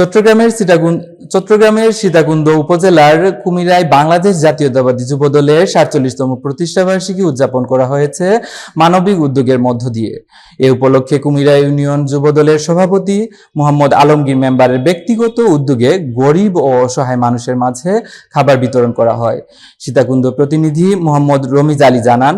চট্টগ্রামের সীতাকুণ্ড চট্টগ্রামের সীতাকুণ্ড উপজেলার কুমিরায় বাংলাদেশ জাতীয়তাবাদী যুব দলের সাতচল্লিশতম প্রতিষ্ঠাবার্ষিকী উদযাপন করা হয়েছে মানবিক উদ্যোগের মধ্য দিয়ে। এ উপলক্ষে কুমিরা ইউনিয়ন যুব দলের সভাপতি মোহাম্মদ আলমগীর মেম্বারের ব্যক্তিগত উদ্যোগে গরিব ও অসহায় মানুষের মাঝে খাবার বিতরণ করা হয়। সীতাকুণ্ড প্রতিনিধি মোহাম্মদ রমিজ আলী জানান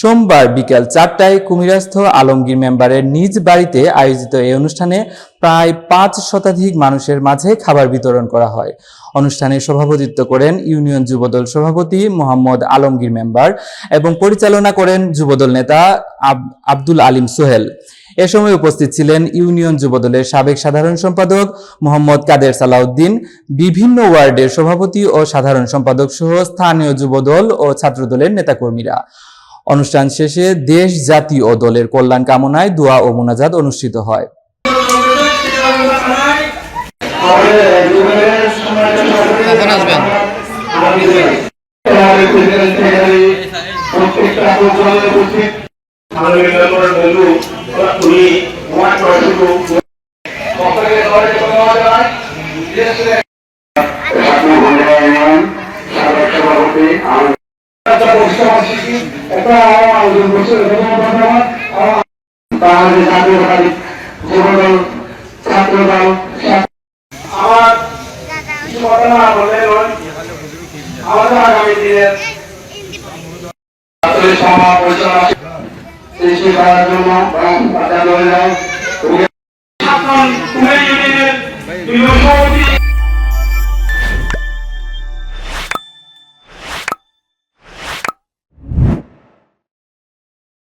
সোমবার বিকেল চারটায় কুমিরাস্থ আলমগীর মেম্বারের নিজ বাড়িতে আয়োজিত এই অনুষ্ঠানে প্রায় পাঁচ শতাধিক মানুষের মাঝে খাবার বিতরণ করা হয়। অনুষ্ঠানে সভাপতিত্ব করেন ইউনিয়ন যুবদল সভাপতি মোহাম্মদ আলমগীর মেম্বার এবং পরিচালনা করেন যুবদল নেতা আব- আব্দুল আলিম সোহেল। এ সময় উপস্থিত ছিলেন ইউনিয়ন যুবদলের সাবেক সাধারণ সম্পাদক মোহাম্মদ কাদের সালাউদ্দিন, বিভিন্ন ওয়ার্ডের সভাপতি ও সাধারণ সম্পাদক সহ স্থানীয় যুবদল ও ছাত্রদলের নেতাকর্মীরা। অনুষ্ঠান শেষে দেশ জাতি ও দলের কল্যাণ কামনায় দোয়া ও মোনাজাত অনুষ্ঠিত হয়। আমার আগামী দিনের সভা পরিচালনা সৃষ্টি করার জন্য এবং বাজার রয়ে সভাপতি